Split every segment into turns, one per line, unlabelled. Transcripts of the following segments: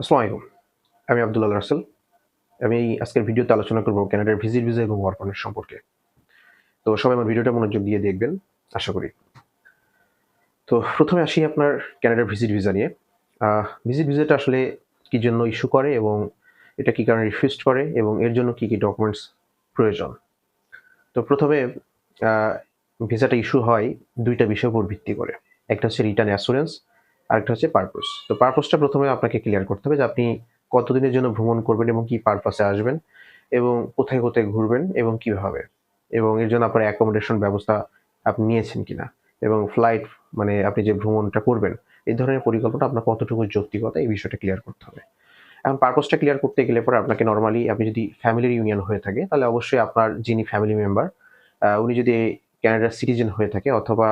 আসসালামু আলাইকুম। আমি আব্দুল্লাহ রাসেল। আমি আজকের ভিডিওতে আলোচনা করব কানাডার ভিজিট ভিসা এবং ওয়ার্ক পারমিট সম্পর্কে। তো সবাই আমার ভিডিওটা মনোযোগ দিয়ে দেখবেন, আশা করি। তো প্রথমে আসি আপনার কানাডার ভিজিট ভিসা নিয়ে। ভিজিট ভিসাটা আসলে কী জন্য ইস্যু করে এবং এটা কী কারণে রিফিউজ করে এবং এর জন্য কী কী ডকুমেন্টস প্রয়োজন? তো প্রথমে ভিসাটা ইস্যু হয় দুইটা বিষয়ের উপর ভিত্তি করে। একটা হচ্ছে রিটার্ন অ্যাসুরেন্স আরেকটা হচ্ছে পারপোজ তো পারপোজটা প্রথমে আপনাকে ক্লিয়ার করতে হবে যে আপনি কতদিনের জন্য ভ্রমণ করবেন এবং কি পারপাসে আসবেন এবং কোথায় কোথায় ঘুরবেন এবং কীভাবে এবং এর জন্য আপনার অ্যাকোমোডেশন ব্যবস্থা আপনি নিয়েছেন কিনা এবং ফ্লাইট মানে আপনি যে ভ্রমণটা করবেন, এই ধরনের পরিকল্পনা আপনার কতটুকু যৌক্তিকতা, এই বিষয়টা ক্লিয়ার করতে হবে। এখন পারপোজটা ক্লিয়ার করতে গেলে পরে আপনাকে নর্মালি আপনি যদি ফ্যামিলির ইউনিয়ন হয়ে থাকে, তাহলে অবশ্যই আপনার যিনি ফ্যামিলি মেম্বার উনি যদি ক্যানাডার সিটিজেন হয়ে থাকে অথবা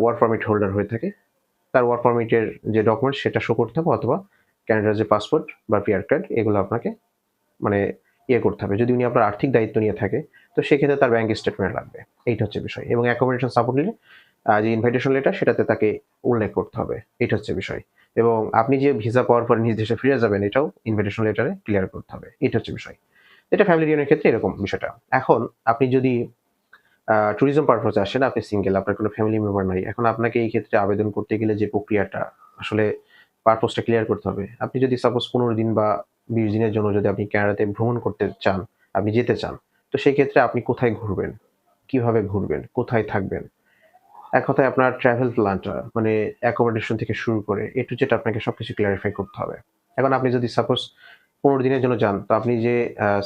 ওয়ার্ক পারমিট হোল্ডার হয়ে থাকে তার ওয়ার্ক পারমিটের যে ডকুমেন্ট সেটা শো করতে হবে অথবা ক্যানাডার যে পাসপোর্ট বা পিয়ার কার্ড এগুলো আপনাকে মানে ইয়ে করতে হবে। যদি উনি আপনার আর্থিক দায়িত্ব নিয়ে থাকে, তো সেক্ষেত্রে তার ব্যাঙ্ক স্টেটমেন্ট লাগবে। এইটা হচ্ছে বিষয়। এবং অ্যাকোমোডেশন সাপোর্ট নিলে যে ইনভাইটেশন লেটার সেটাতে তাকে উল্লেখ করতে হবে। এটা হচ্ছে বিষয়। এবং আপনি যে ভিসা পাওয়ার পর নিজ দেশে ফিরে যাবেন, এটাও ইনভাইটেশন লেটারে ক্লিয়ার করতে হবে। এটা হচ্ছে বিষয়। এটা ফ্যামিলি ইউনিয়নের ক্ষেত্রে এরকম বিষয়টা। এখন আপনি যদি ট্যুরিজম পারপাসে আসেন আপনি সিঙ্গেল আপনার কোনো ফ্যামিলি মেম্বার নাই। এখন আপনাকে এই ক্ষেত্রে আবেদন করতে গেলে যে প্রক্রিয়াটা, আসলে পারপোজটা ক্লিয়ার করতে হবে। আপনি যদি সাপোজ পনেরো দিন বা বিশ দিনের জন্য যদি আপনি ক্যানাডাতে ভ্রমণ করতে চান, আপনি যেতে চান, তো সেই ক্ষেত্রে আপনি কোথায় ঘুরবেন? কীভাবে ঘুরবেন? কোথায় থাকবেন? এক কথায় আপনার ট্রাভেল প্ল্যানটা মানে অ্যাকোমোডেশন থেকে শুরু করে এ টু যেটা আপনাকে সব কিছু ক্লিয়ারিফাই করতে হবে। এখন আপনি যদি সাপোজ পনেরো দিনের জন্য যান, তো আপনি যে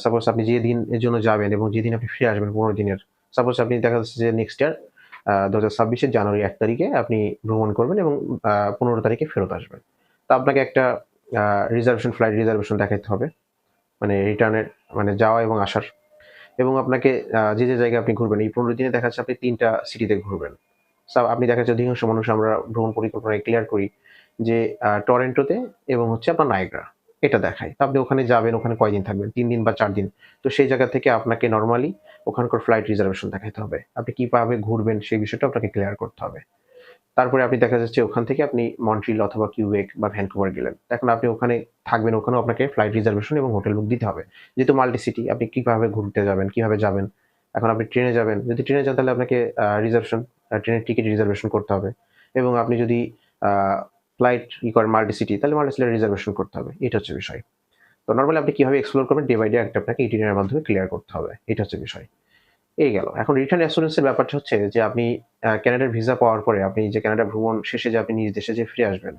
সাপোজ আপনি যে দিনের জন্য যাবেন এবং যেদিন আপনি ফিরে আসবেন পনেরো দিনের সাপোজ আপনি দেখা যাচ্ছে যে নেক্সট ইয়ার দু হাজার ছাব্বিশের জানুয়ারি এক তারিখে আপনি ভ্রমণ করবেন এবং পনেরো তারিখে ফেরত আসবেন। তো আপনাকে একটা রিজার্ভেশন ফ্লাইট রিজার্ভেশন দেখাতে হবে। মানে রিটার্নের মানে যাওয়া এবং আসার। এবং আপনাকে যে যে জায়গায় আপনি ঘুরবেন, এই পনেরো দিনে দেখা যাচ্ছে আপনি তিনটা সিটিতে ঘুরবেন। আপনি দেখা যাচ্ছে অধিকাংশ মানুষ আমরা ভ্রমণ পরিকল্পনায় ক্লিয়ার করি যে টরেন্টোতে এবং হচ্ছে আপনার নায়গ্রা এটা দেখায় আপনি ওখানে যাবেন, ওখানে কয়দিন থাকবেন? তিন দিন বা চার দিন। তো সেই জায়গা থেকে আপনাকে নর্মালি ওখানকার ফ্লাইট রিজার্ভেশন দেখাতে হবে। আপনি কীভাবে ঘুরবেন, সেই বিষয়টা আপনাকে ক্লিয়ার করতে হবে। তারপরে আপনি দেখা যাচ্ছে ওখান থেকে আপনি মন্ট্রিল অথবা কিউবেক বা ভ্যানকুভার গেলেন। এখন আপনি ওখানে থাকবেন, ওখানেও আপনাকে ফ্লাইট রিজার্ভেশন এবং হোটেল বুক দিতে হবে। যেহেতু মাল্টি সিটি আপনি কীভাবে ঘুরতে যাবেন, কীভাবে যাবেন? এখন আপনি ট্রেনে যাবেন, যদি ট্রেনে যান তাহলে আপনাকে রিজার্ভেশন ট্রেনের টিকিট রিজার্ভেশন করতে হবে। এবং আপনি যদি ফ্লাইট ই করেন মাল্টি সিটি তাহলে মাল্টি সিটি রিজার্ভেশন করতে হবে। এটা হচ্ছে বিষয়। তো নর্মালি আপনি কীভাবে এক্সপ্লোর করবেন ডে বাই ডে একটা আপনাকে ইটিনের মাধ্যমে ক্লিয়ার করতে হবে। এটা হচ্ছে বিষয়। এই গেল। এখন রিটার্ন অ্যাসুরেন্সের ব্যাপারটা হচ্ছে যে আপনি ক্যানাডার ভিসা পাওয়ার পরে আপনি যে ক্যানাডা ভ্রমণ শেষে যে আপনি নিজ দেশে যে ফিরে আসবেন,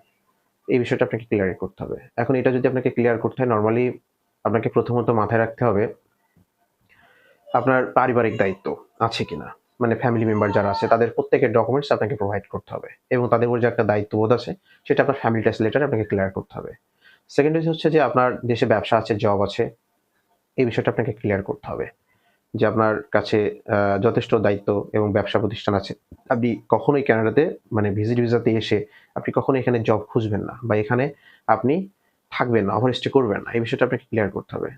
এই বিষয়টা আপনাকে ক্লিয়ার করতে হবে। এখন এটা যদি আপনাকে ক্লিয়ার করতে হয় নর্মালি আপনাকে প্রথমত মাথায় রাখতে হবে আপনার পারিবারিক দায়িত্ব আছে কিনা। মানে ফ্যামিলি মেম্বার যারা আছে, তাদের প্রত্যেকের ডকুমেন্টস আপনাকে প্রোভাইড করতে হবে এবং তাদের উপর যে একটা দায়িত্ববোধ আছে, সেটা আপনার ফ্যামিলি টেস্ট লেটার আপনাকে ক্লিয়ার করতে হবে। সেকেন্ড হচ্ছে যে আপনার দেশে ব্যবসা আছে জব আছে, এই বিষয়টা আপনাকে ক্লিয়ার করতে হবে যে আপনার কাছে যথেষ্ট দায়িত্ব এবং ব্যবসা প্রতিষ্ঠান আছে। আপনি কখনোই ক্যানাডাতে মানে ভিজিট ভিসাতে এসে আপনি কখনো এখানে জব খুঁজবেন না বা এখানে আপনি থাকবেন না ওভারস্টে করবেন না, এই বিষয়টা আপনাকে ক্লিয়ার করতে হবে।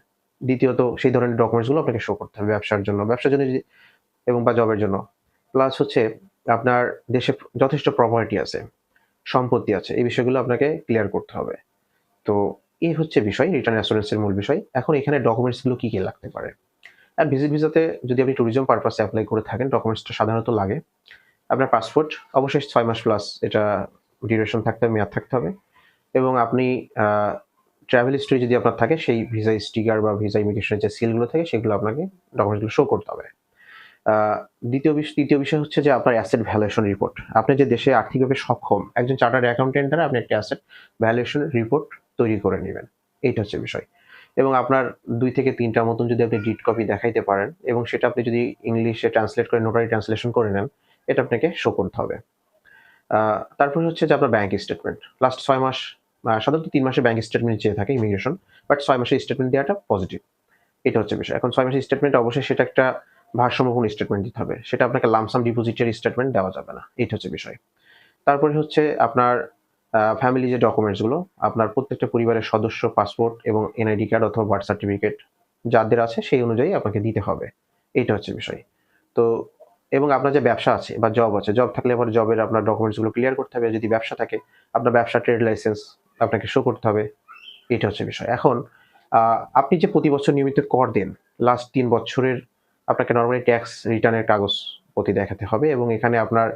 দ্বিতীয়ত, সেই ধরনের ডকুমেন্টসগুলো আপনাকে শো করতে হবে ব্যবসার জন্য ব্যবসার জন্য এবং বা জবের জন্য। প্লাস হচ্ছে আপনার দেশে যথেষ্ট প্রপার্টি আছে, সম্পত্তি আছে, এই বিষয়গুলো আপনাকে ক্লিয়ার করতে হবে। তো এই হচ্ছে বিষয় রিটার্ন অ্যাসুরেন্সের মূল বিষয়। এখন এখানে ডকুমেন্টসগুলো কী কী লাগতে পারে? আর ভিজিট ভিসাতে যদি আপনি ট্যুরিজম পারপাসে অ্যাপ্লাই করে থাকেন ডকুমেন্টসটা সাধারণত লাগে। আপনার পাসপোর্ট অবশ্যই ছয় মাস প্লাস এটা ডিউরেশন থাকতে হবে, মেয়াদ থাকতে হবে। এবং আপনি ট্রাভেল হিস্ট্রি যদি আপনার থাকে, সেই ভিসা স্টিকার বা ভিসা ইমিগ্রেশনের যে সিলগুলো থাকে, সেগুলো আপনাকে ডকুমেন্টসগুলো শো করতে হবে। দ্বিতীয় বিষয় তৃতীয় বিষয় হচ্ছে যে আপনার অ্যাসেট ভ্যালুয়েশন রিপোর্ট আপনি যে দেশে আর্থিকভাবে সক্ষম, একজন চার্টার্ড অ্যাকাউন্টেন্ট দ্বারা আপনি একটা অ্যাসেট ভ্যালুয়েশন রিপোর্ট তৈরি করে নেবেন। এইটা হচ্ছে বিষয়। এবং আপনার দুই থেকে তিনটার মতন যদি আপনি ডিট কপি দেখাইতে পারেন এবং সেটা আপনি যদি ইংলিশে ট্রান্সলেট করে, নোটারি ট্রান্সলেশন করে নেন, এটা আপনাকে শো করতে হবে। তারপরে হচ্ছে যে আপনার ব্যাঙ্ক স্টেটমেন্ট লাস্ট ছয় মাস সাধারণত তিন মাসে ব্যাঙ্ক স্টেটমেন্ট চেয়ে থাকে ইমিগ্রেশন বাট ছয় মাসের স্টেটমেন্ট দেওয়াটা পজিটিভ এটা হচ্ছে বিষয়। এখন ছয় মাসের স্টেটমেন্ট অবশ্যই সেটা একটা ভারসাম্যপূর্ণ স্টেটমেন্ট দিতে হবে। সেটা আপনাকে লামসাম ডিপোজিটের স্টেটমেন্ট দেওয়া যাবে না। এটা হচ্ছে বিষয়। তারপরে হচ্ছে আপনার ফ্যামিলি যে ডকুমেন্টসগুলো আপনার প্রত্যেকটা পরিবারের সদস্য পাসপোর্ট এবং এনআইডি কার্ড অথবা বার্থ সার্টিফিকেট যাদের আছে, সেই অনুযায়ী আপনাকে দিতে হবে। এইটা হচ্ছে বিষয়। তো, এবং আপনার যে ব্যবসা আছে বা জব আছে জব থাকলে পরে জবের আপনার ডকুমেন্টসগুলো ক্লিয়ার করতে হবে। যদি ব্যবসা থাকে, আপনার ব্যবসা ট্রেড লাইসেন্স আপনাকে শো করতে হবে। এটা হচ্ছে বিষয়। এখন আপনি যে প্রতি বছর নিয়মিত কর দেন লাস্ট তিন বছরের আপনাকে নর্মালি ট্যাক্স রিটার্নের কাগজ প্রতি দেখাতে হবে এবং এখানে আপনার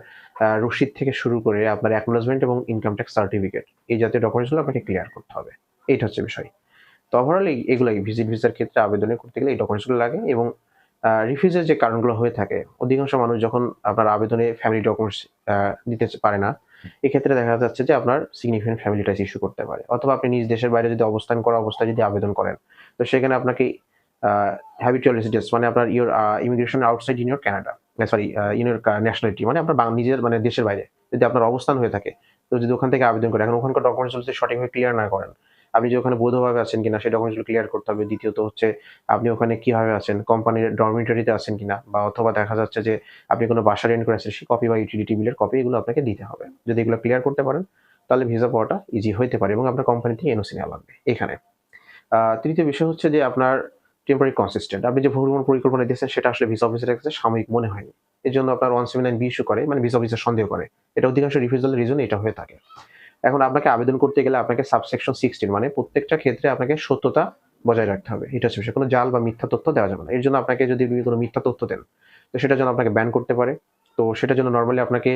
রসিদ থেকে শুরু করে আপনার অ্যাকনোলজমেন্ট এবং ইনকাম ট্যাক্স সার্টিফিকেট এই জাতীয় ডকুমেন্টসগুলো আপনাকে ক্লিয়ার করতে হবে। এইটা হচ্ছে বিষয়। তো ওভারঅল এগুলাই ভিজিট ভিসার ক্ষেত্রে আবেদনের করতে গেলে এই ডকুমেন্টসগুলো লাগে এবং রিফিউজের যে কারণগুলো হয়ে থাকে, অধিকাংশ মানুষ যখন আপনার আবেদনে ফ্যামিলি ডকুমেন্টস দিতে পারে না, এক্ষেত্রে দেখা যাচ্ছে যে আপনার সিগনিফিকেন্ট ফ্যামিলি টাইস ইস্যু করতে পারে। অথবা আপনি নিজ দেশের বাইরে যদি অবস্থান করা অবস্থায় যদি আবেদন করেন, তো সেখানে আপনাকে হ্যাবিচুয়াল রেসিডেন্স মানে আপনার your immigration outside in your Canada sorry nationality মানে আপনার নিজের মানে দেশের বাইরে। যদি আপনার অবস্থান হয়ে থাকে, তো যদি ওখান থেকে আবেদন করেন এখন ওখানকার ডকুমেন্টস যদি সঠিকভাবে ক্লিয়ার না করেন, আপনি যে ওখানে বৈধভাবে আছেন কিনা, সেই ডকুমেন্টসগুলো ক্লিয়ার করতে হবে। দ্বিতীয়ত হচ্ছে, আপনি ওখানে কীভাবে আছেন কোম্পানির ডরমিটরিতে আছেন কিনা, বা অথবা দেখা যাচ্ছে যে আপনি কোনো বাসা রেন্ট করে আছেন, সেই কপি বা ইউটিলিটি বিলের কপি এগুলো আপনাকে দিতে হবে। যদি এগুলো ক্লিয়ার করতে পারেন, তাহলে ভিসা পাওয়াটা ইজি হতে পারে এবং আপনার কোম্পানি থেকে এনওসি নেওয়া লাগবে। এখানে। তৃতীয় বিষয় হচ্ছে যে আপনার টেম্পোরারি কনসিস্টেন্ট আপনি যে ভ্রমণ পরিকল্পনা দিয়েছেন, সেটা আসলে ভিসা অফিসের কাছে সাময়িক মনে হয়নি। এর জন্য আপনার one seven nine B issue করে মানে ভিসা অফিসের সন্দেহ করে। এটা অধিকাংশ রিফিউজালের রিজন এটা হয়ে থাকে। এখন আপনাকে আবেদন করতে গেলে আপনাকে সাবসেকশন সিক্সটিন মানে প্রত্যেকটা ক্ষেত্রে আপনাকে সত্যতা বজায় রাখতে হবে। এটা হচ্ছে। কোনো জাল বা মিথ্যা তথ্য দেওয়া যাবে না। এর জন্য আপনাকে যদি কোনো মিথ্যা তথ্য দেন, তো সেটার জন্য আপনাকে ব্যান করতে পারে। তো সেটার জন্য নর্মালি আপনাকে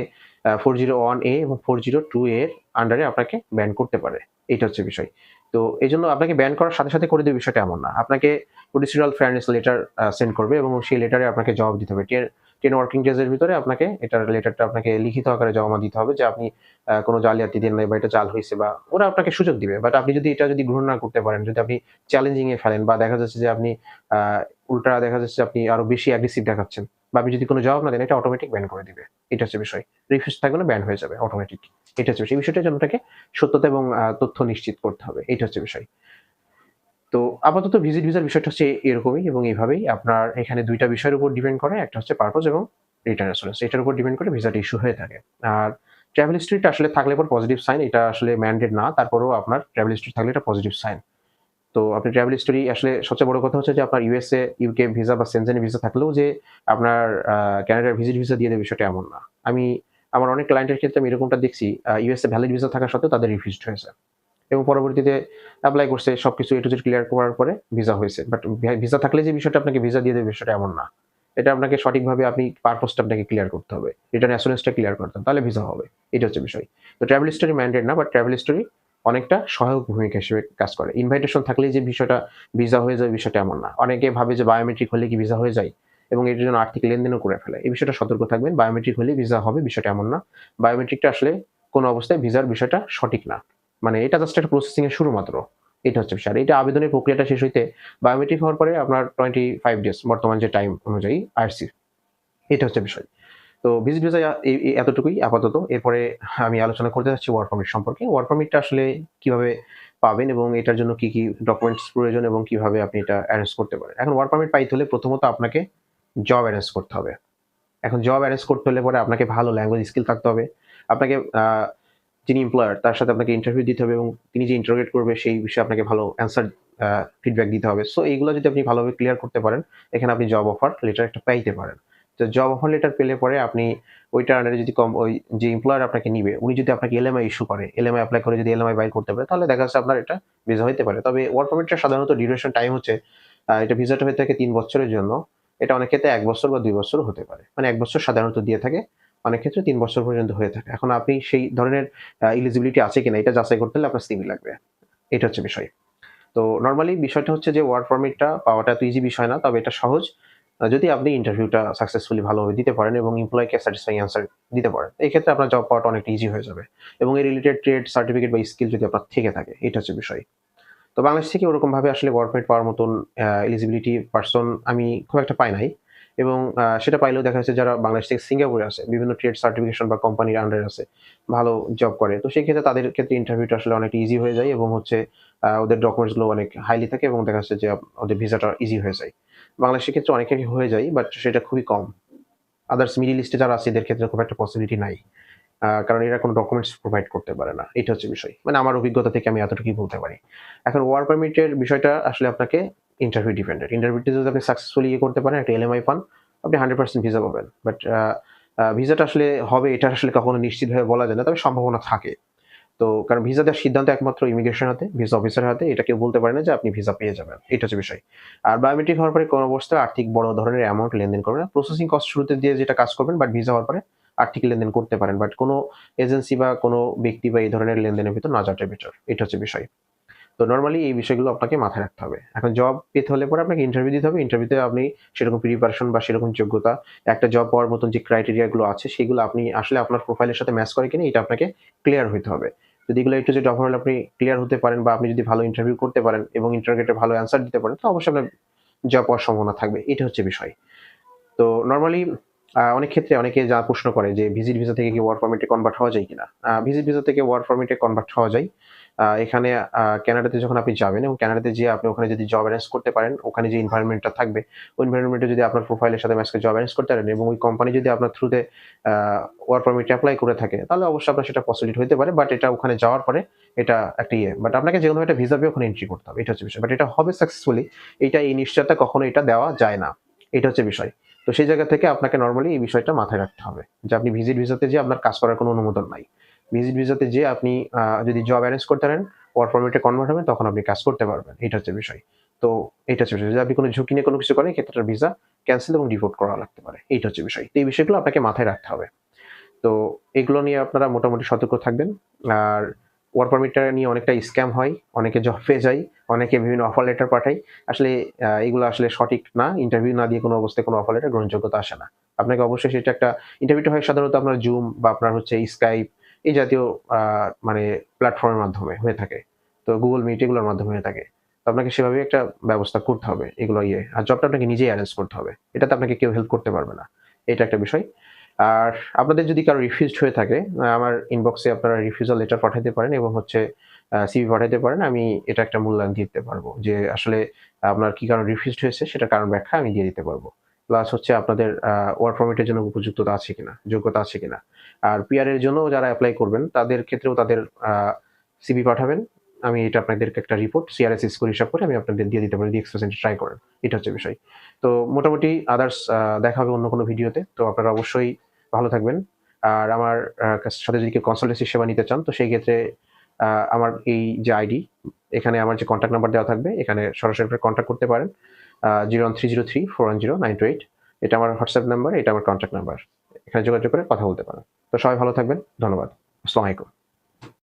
ফোর জিরো ওয়ান এ এবং ফোর জিরো টু এর আন্ডারে আপনাকে ব্যান করতে পারে। এটা হচ্ছে বিষয়। তো এই জন্য আপনাকে ব্যান করার সাথে সাথে করে দেবে বিষয়টা এমন না। আপনাকে প্রডিসিডাল ফেয়ারনেস লেটার সেন্ড করবে এবং সেই লেটারে আপনাকে জবাব দিতে হবে। টেন টেন ওয়ার্কিং ডেজের ভিতরে আপনাকে এটার লেটারটা আপনাকে লিখিত আকারে জমা দিতে হবে যে আপনি কোনো জালিয়াতি দেন নাই বা এটা জাল হয়েছে বা ওরা আপনাকে সুযোগ দিবে। বাট আপনি যদি এটা যদি গ্রহণ না করতে পারেন, যদি আপনি চ্যালেঞ্জিং এ ফেলেন বা দেখা যাচ্ছে যে আপনি উল্টা দেখা যাচ্ছে আপনি আরও বেশি অ্যাগ্রেসিভ দেখাচ্ছেন বা আপনি যদি কোনো জবাব না দেন, এটা অটোমেটিক ব্যান করে দিবে। এটা হচ্ছে বিষয়। রিফিউজ থাকবে না ব্যান হয়ে যাবে অটোমেটিক এটা হচ্ছে এই বিষয়টার জন্য আপনাকে সত্যতা এবং তথ্য নিশ্চিত করতে হবে। এটা হচ্ছে বিষয়। তো আপাতত ভিজিট ভিসার বিষয়টা হচ্ছে এরকমই এবং এইভাবেই আপনার এখানে দুইটা বিষয়ের উপর ডিপেন্ড করে। একটা হচ্ছে পারপোজ এবং রিটার্ন অ্যাসুরেন্স এটার উপর ডিপেন্ড করে ভিসাটা ইস্যু হয়ে থাকে। আর ট্রাভেল হিস্ট্রিটা আসলে থাকলে পর পজিটিভ সাইন এটা আসলে ম্যান্ডেড না। তারপরেও আপনার ট্রাভেল হিস্ট্রি থাকলে এটা পজিটিভ সাইন তো আপনি ট্রাভেল হিস্টোরি আসলে সবচেয়ে বড় কথা হচ্ছে যে আপনার ইউএসএ ইউকে ভিসা বা সেনজেন ভিসা থাকলেও যে আপনার ক্যানাডার ভিজিট ভিসা দিয়ে দেবে বিষয়টা এমন না। আমি আমার অনেক ক্লায়েন্টের ক্ষেত্রে আমি এরকমটা দেখছি ইউএসএ ভ্যালিড ভিসা থাকা সত্ত্বেও তাদের রিফিউজড হয়েছে। এবং পরবর্তীতে অ্যাপ্লাই করছে, সবকিছু এ টু জেড ক্লিয়ার করার পরে ভিসা হয়েছে। বাট ভিসা থাকলে যে বিষয়টা আপনাকে ভিসা দিয়ে দেবে বিষয়টা এমন না। এটা আপনাকে সঠিকভাবে আপনি পারপোজটা আপনাকে ক্লিয়ার করতে হবে। রিটার্ন অ্যাসুরেন্সটা ক্লিয়ার করতে হবে তাহলে ভিসা হবে। এটা হচ্ছে বিষয়। তো ট্রাভেল হিস্টোরি ম্যান্ডেড না বাট ট্রাভেল হিস্টোরি অনেকটা সহায়ক ভূমিকা হিসেবে কাজ করে। ইনভাইটেশন থাকলেই যে বিষয়টা ভিসা হয়ে যায়, বিষয়টা এমন না। অনেকে ভাবে যে বায়োমেট্রিক হলে কি ভিসা হয়ে যায়? এবং এটার জন্য আর্থিক লেনদেনও করে ফেলে। এই বিষয়টা সতর্ক থাকবেন। বায়োমেট্রিক হলে ভিসা হবে, বিষয়টা এমন না। বায়োমেট্রিকটা আসলে কোনো অবস্থায় ভিসার বিষয়টা সঠিক না। মানে এটা জাস্ট একটা প্রসেসিং এর শুরু মাত্র। এটা হচ্ছে বিষয়। এটা আবেদনের প্রক্রিয়াটা শেষ হইতে বায়োমেট্রিক হওয়ার পরে আপনার টোয়েন্টি ফাইভ ডেজ বর্তমান যে টাইম অনুযায়ী আরসি এটা হচ্ছে বিষয়। তো ভিজিট ভিসা এতটুকুই আপাতত। এরপরে আমি আলোচনা করতে যাচ্ছি ওয়ার্ক পারমিট সম্পর্কে। ওয়ার্ক পারমিটটা আসলে কীভাবে পাবেন এবং এটার জন্য কি কি ডকুমেন্টস প্রয়োজন এবং কীভাবে আপনি এটা অ্যারেঞ্জ করতে পারেন। এখন ওয়ার্ক পারমিট পাইতে হলে প্রথমত আপনাকে জব অ্যারেঞ্জ করতে হবে। এখন জব অ্যারেঞ্জ করতে হলে পরে আপনাকে ভালো ল্যাঙ্গুয়েজ স্কিল থাকতে হবে। আপনাকে যিনি এমপ্লয়ার তার সাথে আপনাকে ইন্টারভিউ দিতে হবে এবং তিনি যে ইন্টারোগেট করবে সেই বিষয়ে আপনাকে ভালো অ্যান্সার ফিডব্যাক দিতে হবে। সো এইগুলো যদি আপনি ভালোভাবে ক্লিয়ার করতে পারেন, এখানে আপনি জব অফার লেটার একটা পাইতে পারেন। তো জব অফার লেটার পেলে পরে আপনি ওইটার আন্ডারে যদি কম, ওই যে এমপ্লয়ার আপনাকে নিবে, উনি যদি আপনাকে এলএমআই ইস্যু করে এলএমআই অ্যাপ্লাই করে যদি এলএমআই বাইর করতে পারে, তাহলে দেখা যাচ্ছে আপনার এটা ভিসা হতে পারে। তবে ওয়ার্ক পারমিটটা সাধারণত ডিউরেশন টাইম হচ্ছে এটা ভিসাটা হয়ে থাকে তিন বছরের জন্য। এটা অনেক ক্ষেত্রে এক বছর বা দুই বছর হতে পারে। মানে এক বছর সাধারণত দিয়ে থাকে, অনেক ক্ষেত্রে তিন বছর পর্যন্ত হয়ে থাকে। এখন আপনি সেই ধরনের ইলিজিবিলিটি আছে কিনা এটা যাচাই করতে হলে আপনার সিভি লাগবে। এটা হচ্ছে বিষয়। তো নর্মালি বিষয়টা হচ্ছে যে ওয়ার্ক পারমিটটা পাওয়াটা তো ইজি বিষয় না, তবে এটা সহজ। যদি আপনি ইন্টারভিউটা সাকসেসফুলি ভালোভাবে দিতে পারেন এবং এমপ্লয়কে স্যাটিসফাইং অ্যান্সার দিতে পারেন, এই ক্ষেত্রে আপনার জব পাওয়াটা অনেক ইজি হয়ে যাবে। এবং এই রিলেটেড ট্রেড সার্টিফিকেট বা স্কিল যদি আপনার থেকে থাকে, এটা হচ্ছে বিষয়। তো বাংলাদেশ থেকে ওরকমভাবে আসলে পারমিট পাওয়ার মতন এলিজিবিলিটি পার্সন আমি খুব একটা পাই নাই। এবং সেটা পাইলেও দেখা যাচ্ছে যারা বাংলাদেশ থেকে সিঙ্গাপুরে আছে, বিভিন্ন ট্রেড সার্টিফিকেশন বা কোম্পানির আন্ডারে আছে, ভালো জব করে। তো সেই ক্ষেত্রে তাদের ক্ষেত্রে ইন্টারভিউটা আসলে অনেক ইজি হয়ে যায় এবং হচ্ছে ওদের ডকুমেন্টসগুলো অনেক হাইলি থাকে এবং দেখা যাচ্ছে যে ওদের ভিসাটা ইজি হয়ে যায়। বাংলাদেশের ক্ষেত্রে অনেকেরই হয়ে যায় বাট সেটা খুবই কম। আদার্স মিডিল ইস্টে যারা আছে, এদের ক্ষেত্রে খুব একটা পসিবিলিটি নাই। কারণ এরা কোনো ডকুমেন্টস প্রোভাইড করতে পারে না। এটা হচ্ছে বিষয়। মানে আমার অভিজ্ঞতা থেকে আমি এতটুকুই বলতে পারি। এখন ওয়ার্ক পারমিটের বিষয়টা আসলে আপনাকে ইন্টারভিউ ডিপেন্ডেন্ট ইন্টারভিউতে যদি আপনি সাকসেসফুলি ইয়ে করতে পারেন, একটা এলএমআই পান, আপনি হান্ড্রেড পার্সেন্ট ভিসা পাবেন। বাট ভিসাটা আসলে হবে, এটা আসলে কখনো নিশ্চিতভাবে বলা যায় না, তবে সম্ভাবনা থাকে। তো, কারণ ভিসা দেওয়ার সিদ্ধান্ত একমাত্র ইমিগ্রেশন হাতে ভিসা অফিসার হাতে, এটা কেউ বলতে পারে না যে আপনি ভিসা পেয়ে যাবেন। এটা হচ্ছে বিষয়। আর বায়োমেট্রিক হওয়ার পরে কোনো অবস্থায় আর্থিক বড় ধরনের অ্যামাউন্ট লেনদেন করবেন না। প্রসেসিং কস্ট শুরুতে দিয়ে যেটা কাজ করবেন বাট ভিসা হওয়ার পরে আর্থিক লেনদেন করতে পারেন বাট কোনো এজেন্সি বা কোনো ব্যক্তি বা এই ধরনের লেনদেনের ভিতর না যাওয়াটাই বেটার এটা হচ্ছে বিষয়। তো নর্মালি এই বিষয়গুলো আপনাকে মাথায় রাখতে হবে। এখন জব পেতে হলে পরে আপনাকে ইন্টারভিউ দিতে হবে ইন্টারভিউতে আপনি সেরকম প্রিপারেশন বা সেরকম যোগ্যতা, একটা জব পাওয়ার মতন যে ক্রাইটেরিয়াগুলো আছে, সেগুলো আপনি আসলে আপনার প্রোফাইলের সাথে ম্যাচ করে কিনা, এটা আপনাকে ক্লিয়ার হতে হবে। যদি এগুলো একটু যদি ওভারঅল আপনি ক্লিয়ার হতে পারেন বা আপনি যদি ভালো ইন্টারভিউ করতে পারেন এবং ইন্টারভিউতে ভালো অ্যান্সার দিতে পারেন, তো অবশ্যই আপনার জব পাওয়ার সম্ভাবনা থাকবে, এটা হচ্ছে বিষয়। তো নর্মালি অনেক ক্ষেত্রে অনেকে যা প্রশ্ন করে যে ভিজিট ভিসা থেকে কি ওয়ার্ক পারমিটে কনভার্ট হওয়া যায় কিনা? ভিজিট ভিসা থেকে ওয়ার্ক পারমিটে কনভার্ট হওয়া যায়। এখানে ক্যানাডাতে যখন আপনি যাবেন এবং ক্যানাডাতে যেয়ে আপনি ওখানে যদি জব অ্যারেঞ্জ করতে পারেন, ওখানে যে এনভায়রনমেন্টটা থাকবে, ওই এনভায়রনমেন্টে যদি আপনার প্রোফাইলের সাথে ম্যাচ করে জব অ্যারেঞ্জ করতে পারেন এবং ওই কোম্পানি যদি আপনার থ্রুতে ওয়ার্ক পারমিট অ্যাপ্লাই করে থাকে, তাহলে অবশ্যই আপনার সেটা পসিবিলিটি হতে পারে বাট এটা ওখানে যাওয়ার পরে এটা একটা ইয়ে। বাট আপনাকে যে কোনো একটা ভিসা পেয়ে ওখানে এন্ট্রি করতে হবে। এটা হচ্ছে বিষয়। বাট এটা হবে সাকসেসফুলি এটা এই নিশ্চয়তা কখনো এটা দেওয়া যায় না। এটা হচ্ছে বিষয়। তো সেই জায়গা থেকে আপনাকে নর্মালি এই বিষয়টা মাথায় রাখতে হবে যে আপনি ভিজিট ভিসাতে যে আপনার কাজ করার কোনো অনুমোদন নাই। ভিজিট ভিসাতে যে আপনি যদি জব অ্যারেঞ্জ করতে পারেন ওয়ার্ক পারমিটে কনভার্ট হবে তখন আপনি কাজ করতে পারবেন। এটা হচ্ছে বিষয়। তো এটা হচ্ছে বিষয়। যদি আপনি কোনো ঝুঁকি নিয়ে কোনো কিছু করেন ক্ষেত্রে ভিসা ক্যান্সেল এবং ডিভোট করা লাগতে পারে। এইটা হচ্ছে বিষয়। তো এই বিষয়গুলো আপনাকে মাথায় রাখতে হবে। তো এগুলো নিয়ে আপনারা মোটামুটি সতর্ক থাকবেন। আর ওয়ার্ক পারমিটটা নিয়ে অনেকটা স্ক্যাম হয়, অনেকে জব পেয়ে যায়, অনেকে বিভিন্ন অফার লেটার পাঠায়। আসলে এগুলো আসলে সঠিক না ইন্টারভিউ না দিয়ে কোনো অবস্থায় কোনো অফার লেটার গ্রহণযোগ্যতা আসে না। আপনাকে অবশ্যই সেটা একটা ইন্টারভিউটা হয় সাধারণত আপনার জুম বা আপনার হচ্ছে স্কাইপ এই জাতীয় মানে প্ল্যাটফর্মের মাধ্যমে হয়ে থাকে। তো গুগল মিট এগুলোর মাধ্যমে হয়ে থাকে। তো আপনাকে সেভাবে একটা ব্যবস্থা করতে হবে এগুলো ইয়ে। আর জবটা আপনাকে নিজেই অ্যারেঞ্জ করতে হবে। এটাতে আপনাকে কেউ হেল্প করতে পারবে না। এটা একটা বিষয়। আর আপনাদের যদি কারও রিফিউজড হয়ে থাকে আমার ইনবক্সে আপনারা রিফিউজাল লেটার পাঠাতে পারেন এবং হচ্ছে সিভি পাঠাতে পারেন, আমি এটা একটা মূল্যায়ন দিতে পারব। যে আসলে আপনার কি কারণ রিফিউজড হয়েছে, সেটা কারণ ব্যাখ্যা আমি দিয়ে দিতে পারব। প্লাস হচ্ছে আপনাদের ওয়ার্ক পারমিটের জন্য উপযুক্ততা আছে কিনা, যোগ্যতা আছে কিনা। আর পিআর এর জন্য যারা অ্যাপ্লাই করবেন, তাদের ক্ষেত্রেও তাদের সিভি পাঠাবেন। আমি এটা আপনাদেরকে একটা রিপোর্ট সিআরএস স্কোর হিসাব করে আমি আপনাদের দিয়ে দিতে পারি, দিয়ে এক্সপ্রেসেন্ট ট্রাই করেন। এটা হচ্ছে বিষয়। তো মোটামুটি আদার্স দেখা হবে অন্য কোনো ভিডিওতে তো আপনারা অবশ্যই ভালো থাকবেন। আর আমার সাথে যদি কেউ কনসালটেন্সি সেবা নিতে চান, তো সেই ক্ষেত্রে আমার এই যে আইডি এখানে আমার যে কন্ট্যাক্ট নাম্বার দেওয়া থাকবে, এখানে সরাসরি কন্ট্যাক্ট করতে পারেন। Zero one three zero three four one zero nine two eight এটা আমার হোয়াটসঅ্যাপ নাম্বার এটা আমার কন্ট্যাক্ট নাম্বার এখানে যোগাযোগ করে কথা বলতে পারেন। তো সবাই ভালো থাকবেন, ধন্যবাদ। আসসালামু আলাইকুম।